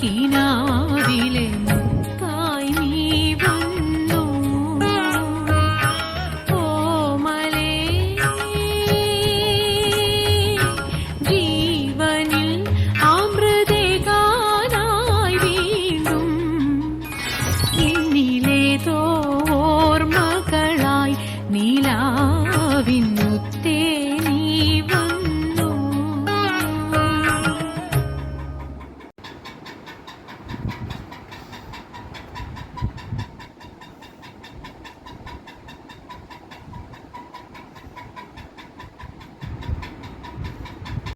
கினாவிலே